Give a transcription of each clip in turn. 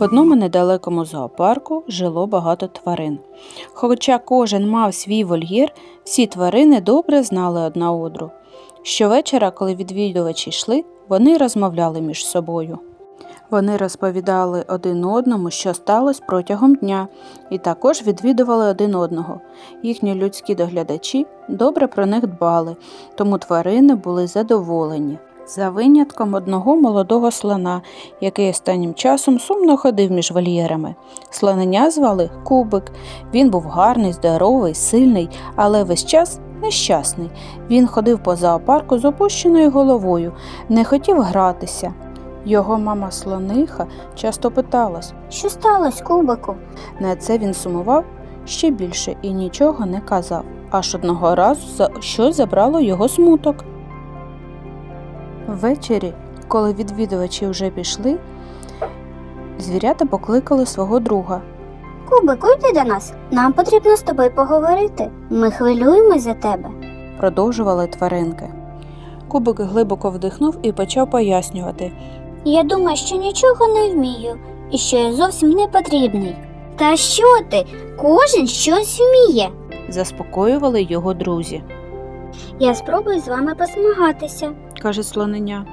В одному недалекому зоопарку жило багато тварин. Хоча кожен мав свій вольєр, всі тварини добре знали одна одру. Щовечора, коли відвідувачі йшли, вони розмовляли між собою. Вони розповідали один одному, що сталося протягом дня, і також відвідували один одного. Їхні людські доглядачі добре про них дбали, тому тварини були задоволені. За винятком одного молодого слона, який останнім часом сумно ходив між вольєрами. Слонення звали Кубик. Він був гарний, здоровий, сильний, але весь час нещасний. Він ходив по зоопарку з опущеною головою, не хотів гратися. Його мама слониха часто питалась. Що сталося, кубику? На це він сумував ще більше і нічого не казав, аж одного разу щось забрало його смуток. Ввечері, коли відвідувачі вже пішли, звірята покликали свого друга. Кубику, йди до нас. Нам потрібно з тобою поговорити. Ми хвилюємось за тебе. Продовжували тваринки. Кубик глибоко вдихнув і почав пояснювати. Я думаю, що нічого не вмію і що я зовсім не потрібний. Та що ти? Кожен щось вміє. Заспокоювали його друзі. Я спробую з вами посмагатися. Каже слонення.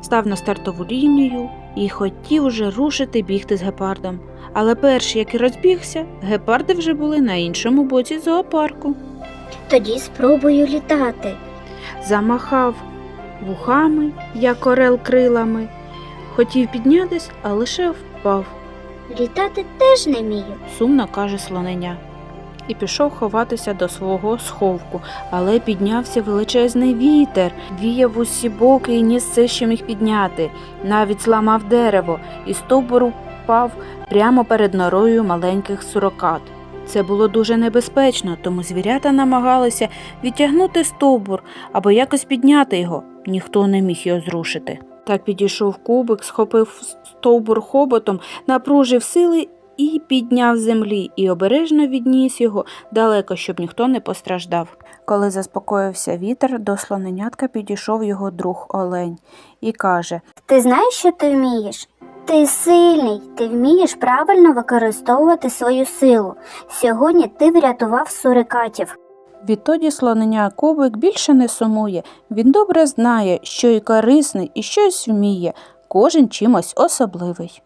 Став на стартову лінію і хотів уже рушити бігти з гепардом. Але перш як і розбігся, гепарди вже були на іншому боці зоопарку. Тоді спробую літати. Замахав вухами, як орел крилами. Хотів піднятись, а лише впав, Літати теж не вмію. сумно каже слонення. І пішов ховатися до свого сховку, але піднявся величезний вітер, віяв усі боки і ніс все, що міг підняти, навіть зламав дерево, і стовбур впав прямо перед норою маленьких сурокат. Це було дуже небезпечно, тому звірята намагалися відтягнути стовбур або якось підняти його. Ніхто не міг його зрушити. Так підійшов кубик, схопив стовбур хоботом, напружив сили і підняв землі, і обережно відніс його далеко, щоб ніхто не постраждав. Коли заспокоївся вітер, до слоненятка підійшов його друг Олень і каже: Ти знаєш, що ти вмієш? Ти сильний, ти вмієш правильно використовувати свою силу. Сьогодні ти врятував сурикатів. Відтоді слонення Кубик більше не сумує. Він добре знає, що й корисний, і щось вміє, кожен чимось особливий.